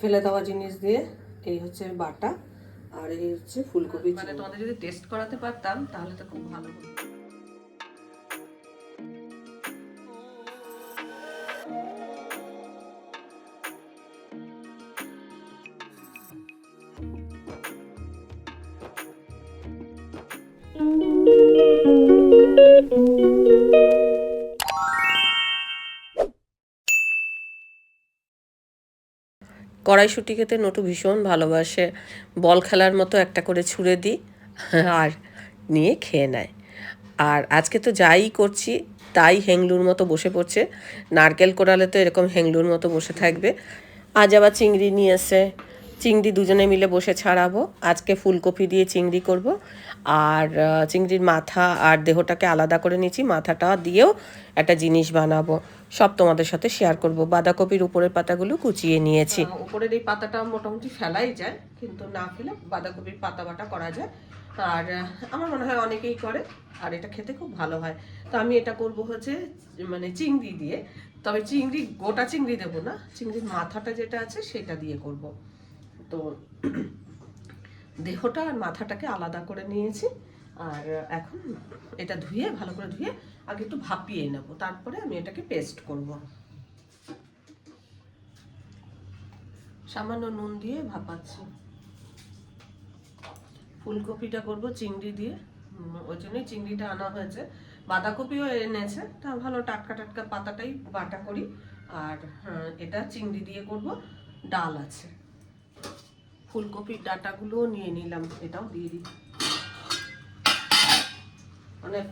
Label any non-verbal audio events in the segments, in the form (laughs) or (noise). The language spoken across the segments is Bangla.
ফেলে দেওয়া জিনিস দিয়ে এই হচ্ছে বাটা, আর এই হচ্ছে ফুলকপি মানে তোমাদের যদি টেস্ট করাতে পারতাম, তাহলে তো খুব ভালো হতো। কড়াইশুটি খেতে নটু ভীষণ ভালোবাসে। বল খেলার মতো একটা করে ছুঁড়ে দিই আর নিয়ে খেয়ে নেয়। আর আজকে তো যাই করছি, তাই হেংলুর মতো বসে পড়ছে। নারকেল কোড়ালে তো এরকম হেংলুর মতো বসে থাকবে। আজ আবার চিংড়ি নিয়ে এসে, চিংড়ি দুজনে মিলে বসে ছাড়াবো। আজকে ফুলকপি দিয়ে চিংড়ি করব। আর চিংড়ির মাথা আর দেহটাকে আলাদা করে নিয়েছি। মাথাটা দিয়েও একটা জিনিস বানাবো। সব তোমাদের সাথে শেয়ার করব। বাঁধাকপির উপরের পাতাগুলো কুচিয়ে নিয়েছি। উপরের এই পাতাটা মোটামুটি ফেলাই যায়, কিন্তু না ফেলে বাঁধাকপির পাতা বাটা করা যায়। আর আমার মনে হয় অনেকেই করে, আর এটা খেতে খুব ভালো হয়। তো আমি এটা করব হচ্ছে মানে চিংড়ি দিয়ে। তবে চিংড়ি, গোটা চিংড়ি দেবো না, চিংড়ির মাথাটা যেটা আছে সেটা দিয়ে করব। তো (clears throat) দেহটা আর মাথাটাকে আলাদা করে নিয়েছি। আর এখন এটা ধুয়ে, ভালো করে ধুয়ে আগে একটু ভাপিয়ে নেব, তারপরে আমি এটাকে পেস্ট করব। সামান্য নুন দিয়ে ভাপাচ্ছি। ফুলকপিটা করব চিংড়ি দিয়ে। ওই জন্যই চিংড়িটা আনা হয়েছে। বাঁধাকপিও এনেছে, তা ভালো টাটকা টাটকা পাতাটাই বাটা করি। আর এটা চিংড়ি দিয়ে করব, ডাল আছে। ফুলকপির ডাটাগুলোও নিয়ে নিলাম, এটাও দিয়ে দিই। মানে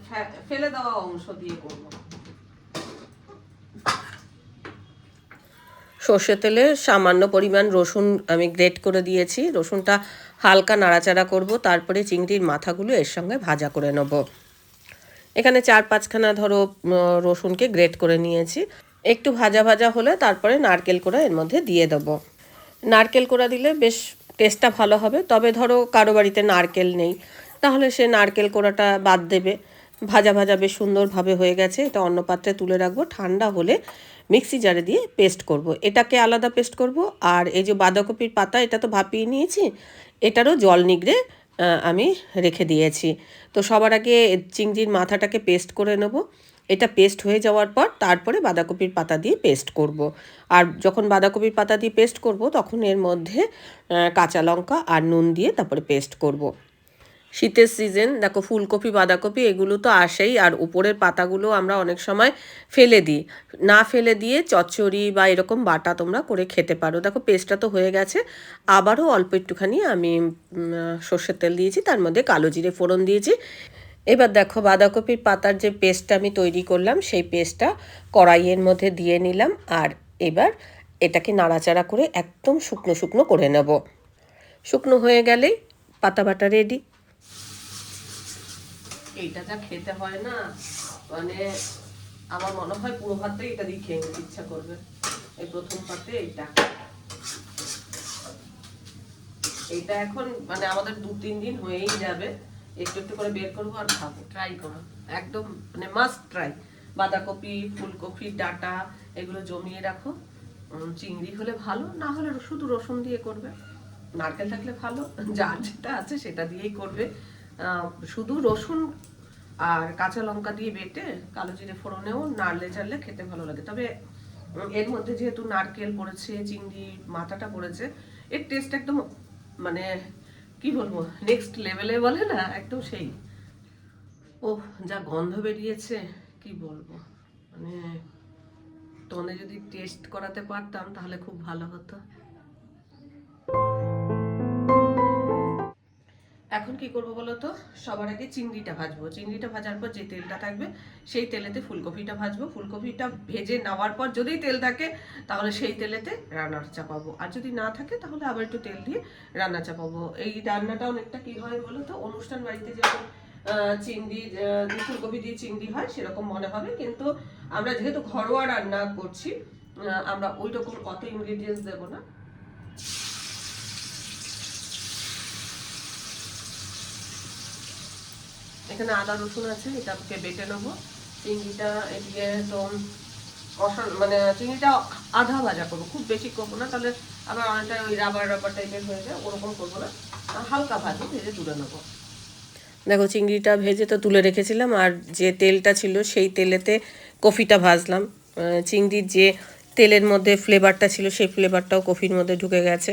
ফেলে দেওয়া অংশ দিয়ে করব। সর্ষে তেলে সামান্য পরিমাণ রসুন আমি গ্রেট করে দিয়েছি। রসুনটা হালকা নাড়াচাড়া করব, তারপরে চিংড়ির মাথাগুলো এর সঙ্গে ভাজা করে নেব। এখানে চার পাঁচখানা ধরো রসুনকে গ্রেট করে নিয়েছি। একটু ভাজা ভাজা হলে তারপরে নারকেল কোড়া এর মধ্যে দিয়ে দেবো। নারকেল কোড়া দিলে বেশ টেস্টটা ভালো হবে। তবে ধরো কারও বাড়িতে নারকেল নেই। তাহলে সে নারকেল কোড়াটা বাদ দেবে ভাজা ভাজা বেশ সুন্দরভাবে হয়ে গেছে এটা অন্য পাত্রে তুলে রাখব ঠান্ডা হলে মিক্সি জারে দিয়ে পেস্ট করব। এটাকে আলাদা পেস্ট করব আর এই যে বাঁধাকপির পাতা, এটা তো ভাপিয়ে নিয়েছি, এটারও জল নিগড়ে আমি রেখে দিয়েছি তো সবার আগে চিংড়ির মাথাটাকে পেস্ট করে নেব এটা পেস্ট হয়ে যাওয়ার পর তারপরে বাঁধাকপির পাতা দিয়ে পেস্ট করব। আর যখন বাঁধাকপির পাতা দিয়ে পেস্ট করব, তখন এর মধ্যে কাঁচা লঙ্কা আর নুন দিয়ে তারপরে পেস্ট করব। শীতের সিজন দেখো ফুলকপি, বাঁধাকপি এগুলো তো আসেই, আর উপরের পাতাগুলো আমরা অনেক সময় ফেলে দিই। না ফেলে দিয়ে চচ্চড়ি বা এরকম বাটা তোমরা করে খেতে পারো। দেখো পেস্টটা তো হয়ে গেছে, আবারও অল্প একটুখানি আমি সর্ষের তেল দিয়েছি, তার মধ্যে কালো জিরে ফোড়ন দিয়েছি। এবার দেখো বাঁধাকপির পাতার যে পেস্টটা আমি তৈরি করলাম, সেই পেস্টটা কড়াইয়ের মধ্যে দিয়ে নিলাম, আর এবার এটাকে নাড়াচাড়া করে একদম শুকনো শুকনো করে নেব। শুকনো হয়ে গেলেই পাতা বাটা রেডি এইটা যা খেতে হয় না মানে আমার মনে হয় পুরো ভাতটাই এটা দিয়ে খেয়ে নিতে ইচ্ছা করবে। এই প্রথম পাতে এইটা। এইটা এখন মানে আমাদের দু তিন দিন হয়েই যাবে। একটু একটু করে বের করব আর খাব। ট্রাই করো। একদম মানে মাস্ট ট্রাই বাঁধাকপি ফুলকপি ডাটা এগুলো জমিয়ে রাখো। চিংড়ি হলে ভালো না হলে শুধু রসুন দিয়ে করবে। নারকেল থাকলে ভালো যার যেটা আছে সেটা দিয়েই করবে। শুধু রসুন আর কাঁচা লঙ্কা দিয়ে বেটে কালো জিরে ফোড়নেও নাড়লে চাড়লে খেতে ভালো লাগে। তবে এর মধ্যে যেহেতু নারকেল পড়েছে, চিংড়ি মাথাটা পড়েছে, এর টেস্ট একদম মানে কি বলব নেক্সট লেভেলে বলে না, একদম সেই। ও যা গন্ধ বেরিয়েছে, কি বলব। মানে তোমাদের যদি টেস্ট করাতে পারতাম, তাহলে খুব ভালো হতো। এখন কি করব বলো তো? সবার আগে চিংড়িটা ভাজবো। চিংড়িটা ভাজার পর যে তেলটা থাকবে, সেই তেলেতে ফুলকপিটা ভাজবো। ফুলকপিটা ভেজে নেওয়ার পর যদি তেল থাকে, তাহলে সেই তেলেতে রান্নাটা চাপাবো। আর যদি না থাকে, তাহলে আবার একটু তেল দিয়ে রান্না চাপাবো। এই রান্নাটা অনেকটা কি হয় বলো তো? অনুষ্ঠান বাড়িতে যেরকম চিংড়ি ফুলকপি দিয়ে চিংড়ি হয়, সেরকম মনে হবে। কিন্তু আমরা যেহেতু ঘরোয়া রান্না করছি আমরা ওই রকম অত ইনগ্রিডিয়েন্টস দেবো না। এখানে আদা, রসুন আছে এটাকে বেটে নেব। চিংড়িটা তো কষা মানে চিংড়িটা আধা ভাজা করব, খুব বেশি করব না, তাহলে আবার অনেকটা ওই রাবার রাবার টাইপের হয়ে যায়, ওরকম করব না। হালকা ভাজি, ভেজে তুলে নেব। দেখো, চিংড়িটা ভেজে তো তুলে রেখেছিলাম, আর যে তেলটা ছিল সেই তেলেতে কফিটা ভাজলাম। চিংড়ির যে তেলের মধ্যে ফ্লেভারটা ছিল, সেই ফ্লেভারটাও কফির মধ্যে ঢুকে গেছে।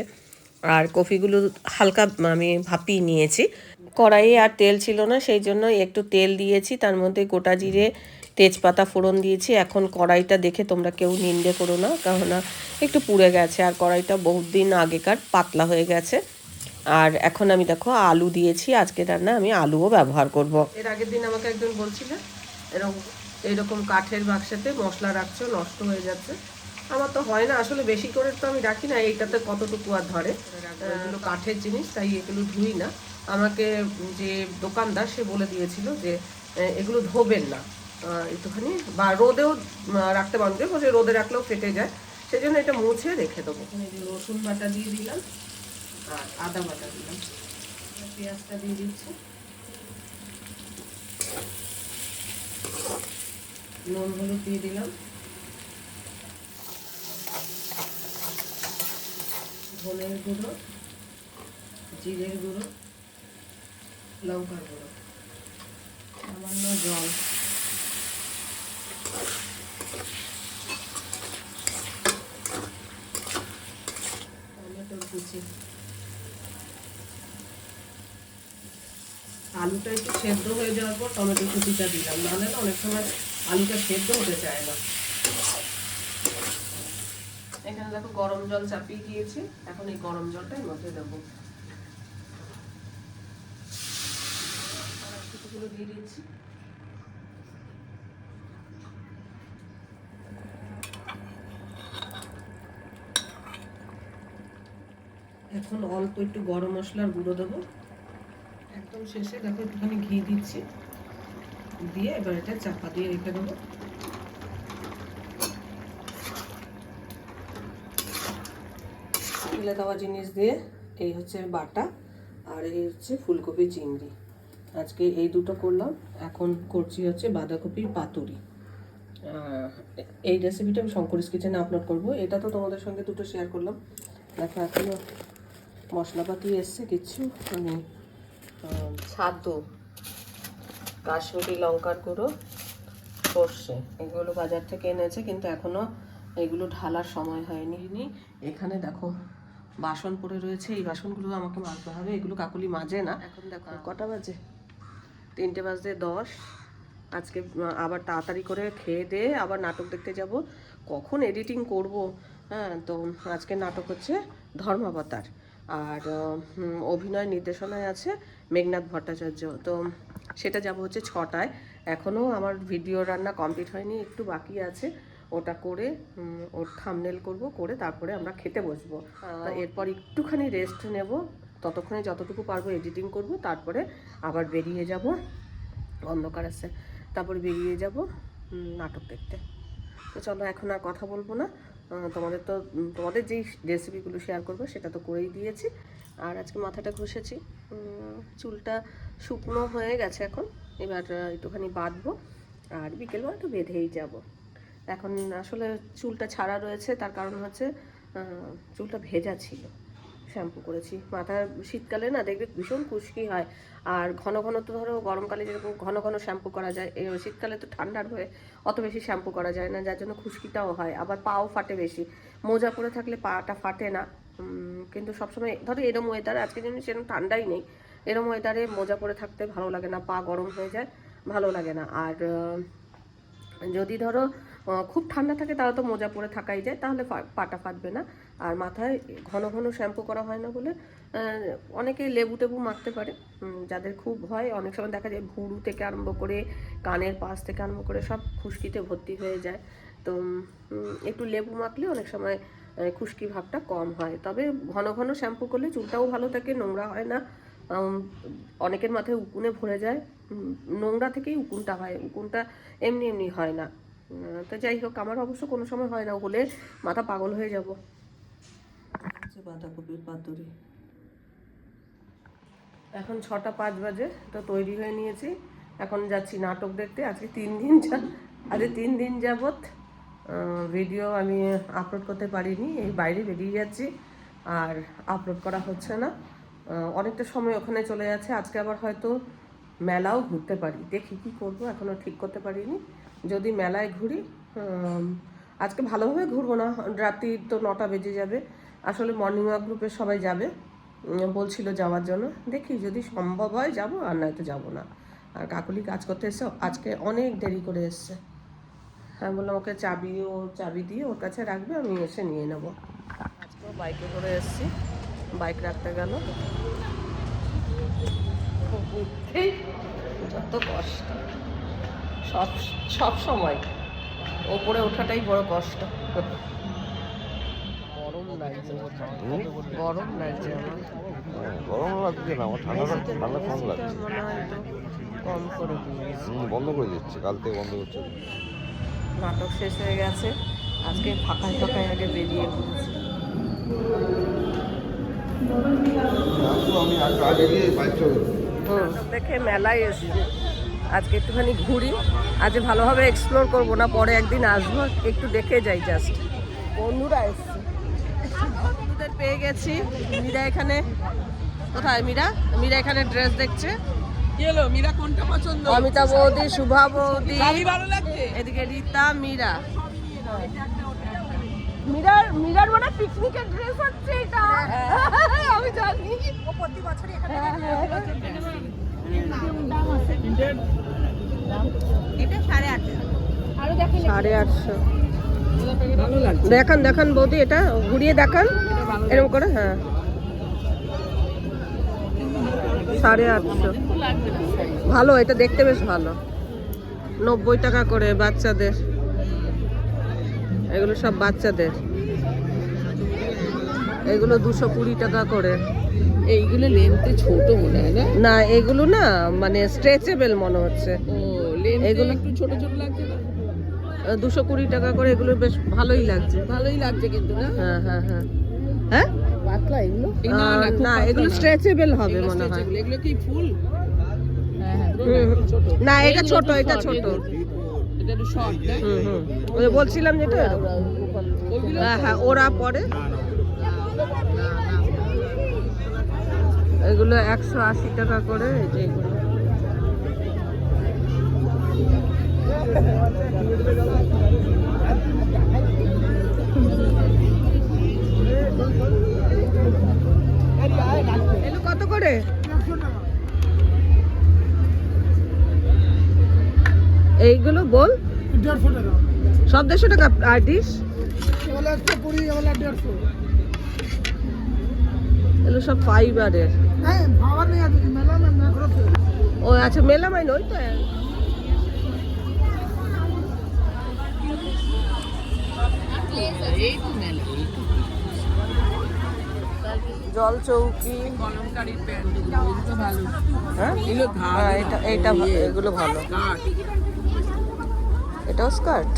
আর কফিগুলো হালকা আমি ভাপিয়ে নিয়েছি। কড়াইয়ে আর তেল ছিল না সেই জন্য একটু তেল দিয়েছি। তার মধ্যে গোটা জিরে তেজপাতা ফোড়ন দিয়েছি। এখন কড়াইটা দেখে তোমরা কেউ নিন্দে করো না কেননা একটু পুড়ে গেছে আর কড়াইটা বহুত দিন আগেকার পাতলা হয়ে গেছে। আর এখন আমি দেখো আলু দিয়েছি আজকে রান্না আমি আলুও ব্যবহার করব। এর আগের দিন আমাকে একজন বলছিল এরকম এইরকম কাঠের বাক্সাতে মশলা রাখছো নষ্ট হয়ে যাচ্ছে। আমার তো হয় না আসলে বেশি করে তো আমি রাখি না এইটাতে কতটুকু আর ধরে? এগুলো কাঠের জিনিস তাই এগুলো ধুই না। আমাকে যে দোকানদার সে বলে দিয়েছিল যে এগুলো ধোবেন না। একটুখানি, বা রোদেও রাখতে পারবে বলছে রোদে রাখলেও ফেটে যায়। সেই জন্য এটা মুছে রেখে দেবো। যে রসুন বাটা দিয়ে দিলাম, আর আদা বাটা দিলাম। পেঁয়াজটা দিয়ে দিচ্ছি। নুন, হলুদ দিয়ে দিলাম। ধনের গুঁড়ো, জিরের গুঁড়ো। সামান্য জল। টমেটোর কুচি। আলুটা একটু সেদ্ধ হয়ে যাওয়ার পর টমেটো কুচিটা দিলাম। নাহলে না অনেক সময় আলুটা সেদ্ধ হতে চায় না। এখানে দেখো গরম জল চাপিয়ে দিয়েছি। এখন এই গরম জলটা এর মধ্যে দেবো। কড়াইশুঁটিগুলো দিয়ে দিচ্ছি। এখন অল্প একটু গরম মশলার গুঁড়ো দেবো। একদম শেষে দেখো একটুখানি ঘি দিচ্ছি। দিয়ে এবার এটা চাপা দিয়ে রেখে দেবো। ফেলে দেওয়া জিনিস দিয়ে এই হচ্ছে বাটা আর এই হচ্ছে ফুলকপি চিংড়ি। আজকে এই দুটো করলাম। এখন করছি হচ্ছে বাঁধাকপির পাতুরি। এই রেসিপিটা আমি শঙ্করিস কিচেনে আপলোড করব। এটা তো তোমাদের সঙ্গে দুটো শেয়ার করলাম। দেখো এখনও মশলাপাতি এসছে কিচ্ছু। আমি ছাদু কাশ্মীরি লঙ্কার গুঁড়ো সর্ষে এগুলো বাজার থেকে এনেছে কিন্তু এখনও এগুলো ঢালার সময় হয়নি। নি। এখানে দেখো বাসন পড়ে রয়েছে। এই বাসনগুলো আমাকে মাজতে হবে। এগুলো কাকুলি মাজে না। এখন দেখো। কটা বাজে? তিনটে বাজতে দশ। আজকে আবার তাড়াতাড়ি করে খেয়ে দিয়ে আবার নাটক দেখতে যাব। কখন এডিটিং করব? হ্যাঁ তো আজকে নাটক হচ্ছে ধর্মাবতার। আর অভিনয় নির্দেশনায় আছে মেঘনাথ ভট্টাচার্য। তো সেটা যাব হচ্ছে ছটায়। এখনও আমার ভিডিও রান্না কমপ্লিট হয়নি একটু বাকি আছে। ওটা করে ওর থামনেল করব করে তারপরে আমরা খেতে বসবো। এরপর একটুখানি রেস্ট নেব। ততক্ষণে যতটুকু পারব এডিটিং করব, তারপরে আবার বেরিয়ে যাব। অন্ধকার আছে, তারপর বেরিয়ে যাব নাটক দেখতে। তো চলো এখন আর কথা বলব না। তোমাদের তো তোমাদের যেই রেসিপিগুলো শেয়ার করব, সেটা তো করেই দিয়েছি। আর আজকে মাথাটা ঘষেছি। চুলটা শুকনো হয়ে গেছে এখন। এবার একটুখানি বাঁধবো। আর বিকেলবেলা একটু বেঁধেই যাব। এখন আসলে চুলটা ছাড়া রয়েছে, তার কারণ হচ্ছে চুলটা ভেজা ছিল। শ্যাম্পু করেছি। মাথা শীতকালে না দেখবে ভীষণ খুশকি হয়। আর ঘন ঘন তো ধরো গরমকালে যেরকম ঘন ঘন শ্যাম্পু করা যায় এই শীতকালে তো ঠান্ডার হয়ে অত বেশি শ্যাম্পু করা যায় না, যার জন্য খুশকিটাও হয়। আবার পাও ফাটে বেশি। মোজা পরে থাকলে পাটা ফাটে না। কিন্তু সবসময় ধরো এরম ওয়েদার আজকে যেন সেরকম ঠান্ডাই নেই। এরম ওয়েদারে মোজা পরে থাকতে ভালো লাগে না, পা গরম হয়ে যায়, ভালো লাগে না। আর যদি ধরো খুব ঠান্ডা থাকে তাহলে তো মোজা পরে থাকাই যায়, তাহলে পাটা ফাটবে না। আর মাথায় ঘন ঘন শ্যাম্পু করা হয় না বলে অনেকে লেবু টেবু মাখতে পারে যাদের খুব হয় অনেক সময় দেখা যায় ভুরু থেকে আরম্ভ করে, কানের পাশ থেকে আরম্ভ করে সব খুশকিতে ভর্তি হয়ে যায়। তো একটু লেবু মাখলে অনেক সময় খুশকি ভাবটা কম হয়। তবে ঘন ঘন শ্যাম্পু করলে চুলটাও ভালো থাকে, নোংরা হয় না। অনেকের মাথায় উকুনে ভরে যায় নোংরা থেকেই উকুনটা হয়, উকুনটা এমনি এমনি হয় না। তো যাই হোক, আমার অবশ্য কোনো সময় হয় না হলে মাথা পাগল হয়ে যাব। বাঁধাকপির পাতুরি। এখন ছটা পাঁচ বাজে, তো তৈরি হয়ে নিয়েছি। এখন যাচ্ছি নাটক দেখতে। আজকে তিন দিন যা- আজকে তিন দিন যাবৎ ভিডিও আমি আপলোড করতে পারিনি, এই বাইরে বেরিয়ে যাচ্ছি। আর আপলোড করা হচ্ছে না। অনেকটা সময় ওখানে চলে যাচ্ছে। আজকে আবার হয়তো মেলাও ঘুরতে পারি। দেখি কি করব এখনও ঠিক করতে পারিনি। যদি মেলায় ঘুরি আজকে ভালোভাবে ঘুরবো না। রাত্রি তো নটা বেজে যাবে। আসলে মর্নিং ওয়াক গ্রুপের সবাই যাবে। বলছিল যাওয়ার জন্য। দেখি যদি সম্ভব হয় যাব, আর নয়তো যাব না। আর কাকুলি কাজ করতে এসছে, আজকে অনেক দেরি করে এসছে। আমি বললাম, ওকে চাবি, ও চাবি দিয়ে ওর কাছে রাখবে, আমি এসে নিয়ে নেব। আজকেও বাইকে করে এসছি। বাইক রাখতে গেল। যত কষ্ট। সব সব সময়। ওপরে ওঠাটাই বড় কষ্ট। গরম লাগছে আমার। গরম লাগছে না আমার ঠান্ডা ঠান্ডা কম লাগছে। মনে হয় করে হুম, বন্ধ করে দিচ্ছে কাল থেকে বন্ধ করছে। নাটক শেষ হয়ে গেছে আজকে ফাঁকায় ফাঁকায় আগে বেরিয়ে পড়েছি। দেখে মেলায় এসছি। আজকে একটুখানি ঘুরি আজ ভালোভাবে এক্সপ্লোর করব না পরে একদিন আসব একটু দেখে যাই জাস্ট বন্ধুরা এসছি। বন্ধুদের পেয়ে গেছি। মীরা এখানে। কোথায় মীরা? মীরা এখানে ড্রেস দেখছে। গেলো মীরা কোনটা পছন্দ? অমিতা বৌদি শুভা বৌদি। শাড়ি ভালো লাগছে? এদিকে রীতা মীরা। মীরার মীরার মানে পিকনিকের ড্রেস হচ্ছে এটা। আমি জানি। ও প্রতি বছর সাড়ে আটশো। ভালো লাগছে দেখান দেখান বৌদি এটা ঘুরিয়ে দেখান। এরকম করে হ্যাঁ। সাড়ে আটশো। ভালো এটা দেখতে বেশ ভালো। নব্বই টাকা করে বাচ্চাদের। এগুলো সব বাচ্চাদের। এগুলো দুশো কুড়ি টাকা করে। এইগুলো লেন্থে ছোট মনে হয় না? না এগুলো না মানে স্ট্রেচেবল মনে হচ্ছে। এগুলো- একটু ছোট ছোট লাগছে দুশো কুড়ি টাকা করে এগুলো বেশ ভালোই লাগছে। ভালোই লাগছে কিন্তু না? হ্যাঁ হ্যাঁ হ্যাঁ। হ্যাঁ? পাতলা এগুলো? না এগুলো। স্ট্রেচেবল হবে মনে হয়। এগুলো কি ফুল? হ্যাঁ হ্যাঁ। না এটা ছোট এটা ছোট। বলছিলাম যেটা? হ্যাঁ হ্যাঁ ওরা পরে। এগুলো একশো আশি টাকা করে এই যে এগুলো। কত করে? এইগুলো বল। দেড়শো টাকা সব দেড়শো টাকা আর ডিশ এগুলো সব ফাইবারের হ্যাঁ ও আচ্ছা মেলামাইন ওই তো। ধার চৌকি। এটা এটা এগুলো ভালো। এটাও স্কার্ট?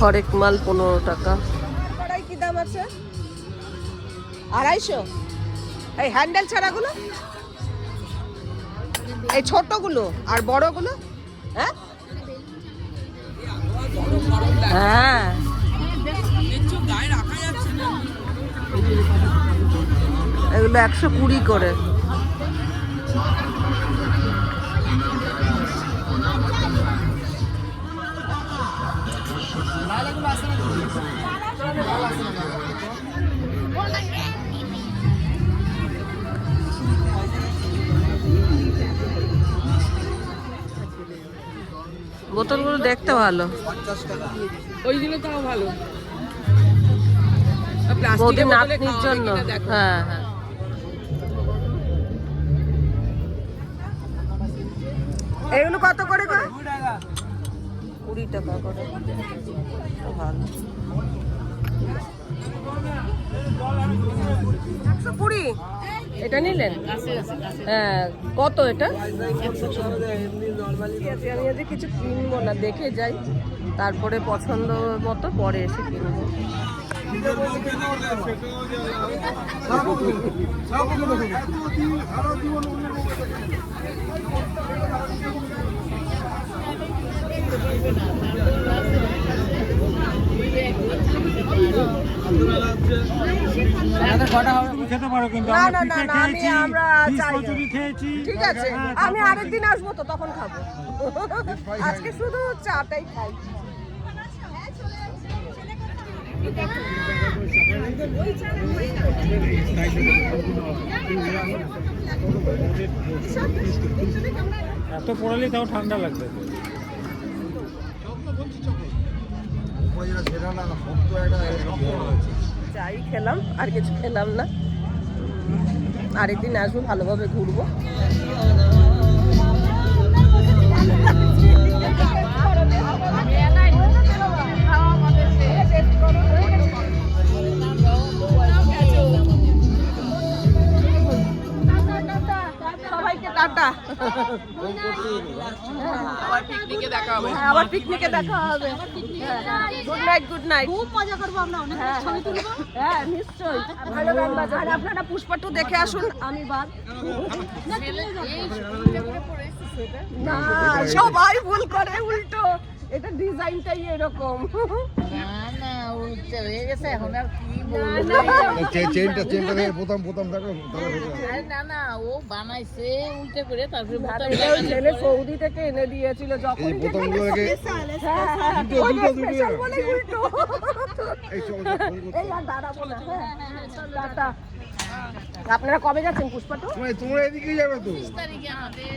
হরেক মাল পনেরো টাকা। কড়াই কি দাম আছে? আড়াইশো? এই হ্যান্ডেল ছাড়াগুলো? এই ছোটগুলো আর বড়গুলো? হ্যাঁ? হ্যাঁ। এগুলো একশো কুড়ি করে। বোতলগুলো দেখতে ভালো। ওইগুলো তাও ভালো। বৌদি নাতনির জন্য। হ্যাঁ হ্যাঁ। এগুলো কত করে করে কুড়ি টাকা করে। ভালো। একশো কুড়ি? এটা নিলেন? হ্যাঁ কত এটা? আমি আজকে কিছু কিনবো না দেখে যাই। তারপরে পছন্দ মতো পরে এসে কিনবো। (laughs) তারপর- আরেকদিন আসব তো তখন খাব। আজকে শুধু চাটাই খাই। এত পড়ালে তাও ঠান্ডা লাগবে। চাই খেলাম আর কিছু খেলাম না। আরেকদিন আসব ভালোভাবে ঘুরবো। টাটা। আবার পিকনিকে দেখা হবে। হ্যাঁ, আবার পিকনিকে দেখা হবে। গুড নাইট গুড নাইট খুব মজা করব আমরা অনেক ছবি তুলবো। হ্যাঁ নিশ্চয়ই। ভালো গান বাজাবে। আর আপনারা পুষ্পাটু দেখে আসুন আমি বাদ। না সবাই ভুল করে উল্টো। এটা ডিজাইনটাই এরকম। হয়ে চেনটা চেনটা দেখো না না ও বানাইছে উল্টে করে তারপরে ছেলে সৌদি থেকে এনে দিয়েছিল যখন এই হ্যাঁ হ্যাঁ দুটো, দুটো, দুটো। এই চল। এই আর হ্যাঁ টাটা। আপনারা কবে যাচ্ছেন পুষ্পাটু তোমরা তোমরা এদিকেই যাবে তো। তারিখে আমাদের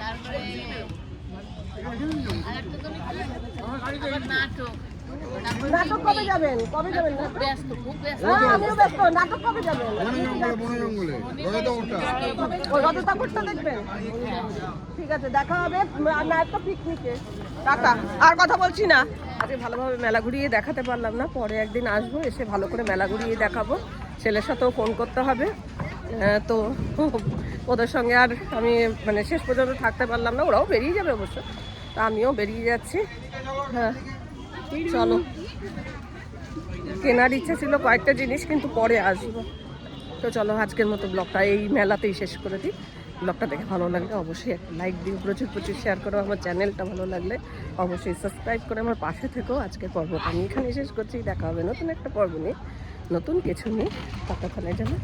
তারপরে তো নাটক নাটক কবে যাবেন? কবে যাবেন ব্যস্ত খুব ব্যস্ত। আমিও ব্যস্ত। নাটক কবে যাবেন? বনে জঙ্গলে দেখবেন? ঠিক আছে দেখা হবে। পিকনিকে আর কথা বলছি না। আজকে ভালোভাবে মেলা ঘুরিয়ে দেখাতে পারলাম না। পরে একদিন আসব এসে ভালো করে মেলা ঘুরিয়ে দেখাবো। ছেলের সাথেও ফোন করতে হবে। তো ওদের সঙ্গে আর আমি মানে শেষ পর্যন্ত থাকতে পারলাম না। ওরাও বেরিয়ে যাবে অবশ্য। তা আমিও বেরিয়ে যাচ্ছি। হ্যাঁ। চলো। কেনার ইচ্ছে ছিল কয়েকটা জিনিস কিন্তু পরে আসব। তো চলো আজকের মতো ব্লগটা এই মেলাতেই শেষ করে দিই। ব্লগটা দেখে ভালো লাগলে অবশ্যই একটা লাইক দিও প্রচুর প্রচুর শেয়ার করো আমার চ্যানেলটা ভালো লাগলে অবশ্যই সাবস্ক্রাইব করে আমার পাশে থেকেও আজকের পর্বটা আমি এখানে শেষ করছি দেখা হবে নতুন একটা পর্ব নিয়ে। নতুন কিছু নিয়ে ততক্ষণের জন্য